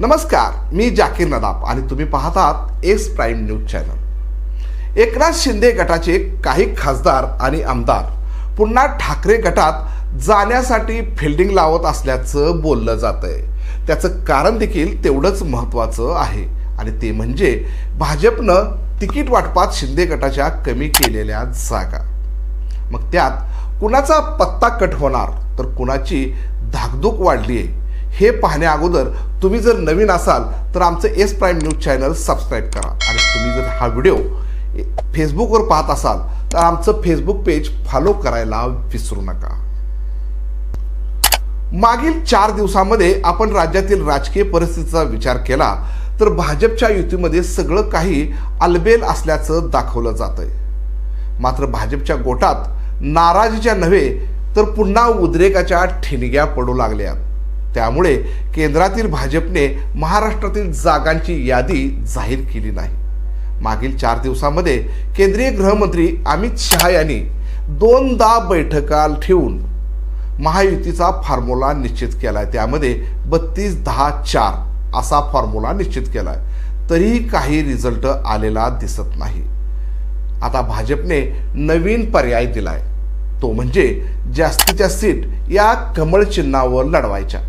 नमस्कार मी जाकीर नदाब आणि तुम्ही पाहतात S prime news channel. Eknath Shinde गटाचे काही खासदार आणि आमदार पुन्हा ठाकरे गटात जाण्यासाठी फिल्डिंग लावत असल्याचं बोललं जात आहे त्याचं कारण देखील तेवढंच महत्त्वाचं आहे आणि ते म्हणजे भाजपनं तिकीट वाटपात शिंदे गटाच्या कमी केलेल्या जागा. मग त्यात कुणाचा पत्ता कट होणार तर कुणाची धाकधूक वाढली आहे हे पाहण्या अगोदर तुम्ही जर नवीन असाल तर आमचं S prime news channel subscribe करा. आणि तुम्ही जर हा व्हिडिओ फेसबुकवर पाहत असाल तर आमचं फेसबुक पेज फॉलो करायला विसरू नका. मागील चार दिवसामध्ये आपण राज्यातील राजकीय परिस्थितीचा विचार केला तर भाजपच्या युतीमध्ये सगळं काही अलबेल असल्याचं दाखवलं जातंय. मात्र भाजपच्या गोटात नाराजीच्या नव्हे तर पुन्हा उद्रेकाच्या ठिणग्या पडू लागल्या त्यामुळे केंद्रातील भाजपने महाराष्ट्रातील जागांची यादी जाहीर केली नाही. मागील चार दिवसामध्ये केंद्रीय गृहमंत्री अमित शहा यांनी दोनदा बैठका ठेवून महायुतीचा फॉर्म्युला निश्चित केला आहे त्यामध्ये बत्तीस दहा चार असा फॉर्म्युला निश्चित केला आहे तरीही काही रिझल्ट आलेला दिसत नाही. आता भाजपने नवीन पर्याय दिला आहे तो म्हणजे जास्तीच्या सीट या कमळ चिन्हावर लढवायच्या.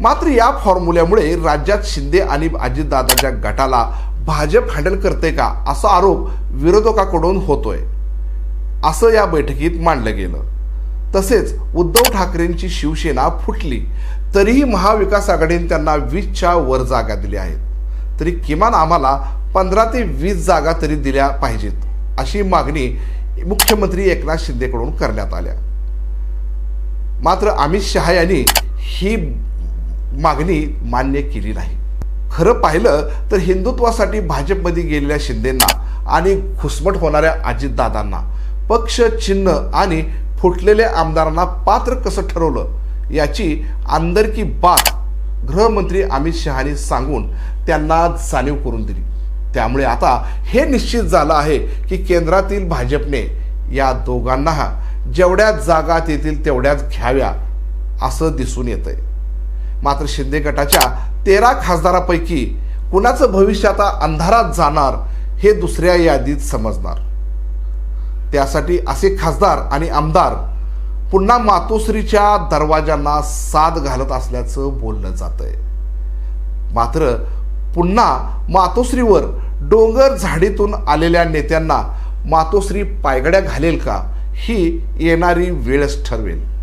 मात्र या फॉर्म्युल्यामुळे राज्यात शिंदे आणि अजितदादाच्या गटाला भाजप हँडल करते का असा आरोप विरोधकाकडून होतोय. असं या बैठकीत मांडलं गेलं. तसेच उद्धव ठाकरेंची शिवसेना फुटली. तरीही महाविकास आघाडीने त्यांना वीसच्या वर जागा दिल्या आहेत. तरी किमान आम्हाला पंधरा ते वीस जागा तरी दिल्या पाहिजेत अशी मागणी मुख्यमंत्री एकनाथ शिंदेकडून करण्यात आल्या. मात्र अमित शहा यांनी ही मागणी मान्य केली नाही. खरं पाहिलं तर हिंदुत्वासाठी भाजपमध्ये गेलेल्या शिंदेंना आणि घुसमट होणाऱ्या अजितदादांना पक्ष चिन्ह आणि फुटलेल्या आमदारांना पात्र कसं ठरवलं याची अंदरकी बात गृहमंत्री अमित शहानी सांगून त्यांना जाणीव करून दिली. त्यामुळे आता हे निश्चित झालं आहे की केंद्रातील भाजपने या दोघांना जेवढ्या जागा येतील तेवढ्याच घ्याव्या असं दिसून येतं आहे मात्र शिंदे गटाच्या तेरा खासदारापैकी कुणाचं भविष्य आता अंधारात जाणार हे दुसऱ्या यादीत समजणार. त्यासाठी असे खासदार आणि आमदार पुन्हा मातोश्रीच्या दरवाजांना साथ घालत असल्याचं बोललं जात आहे मात्र पुन्हा मातोश्रीवर डोंगर झाडीतून आलेल्या नेत्यांना मातोश्री पायगड्या घालेल का? ही येणारी वेळच ठरवेल.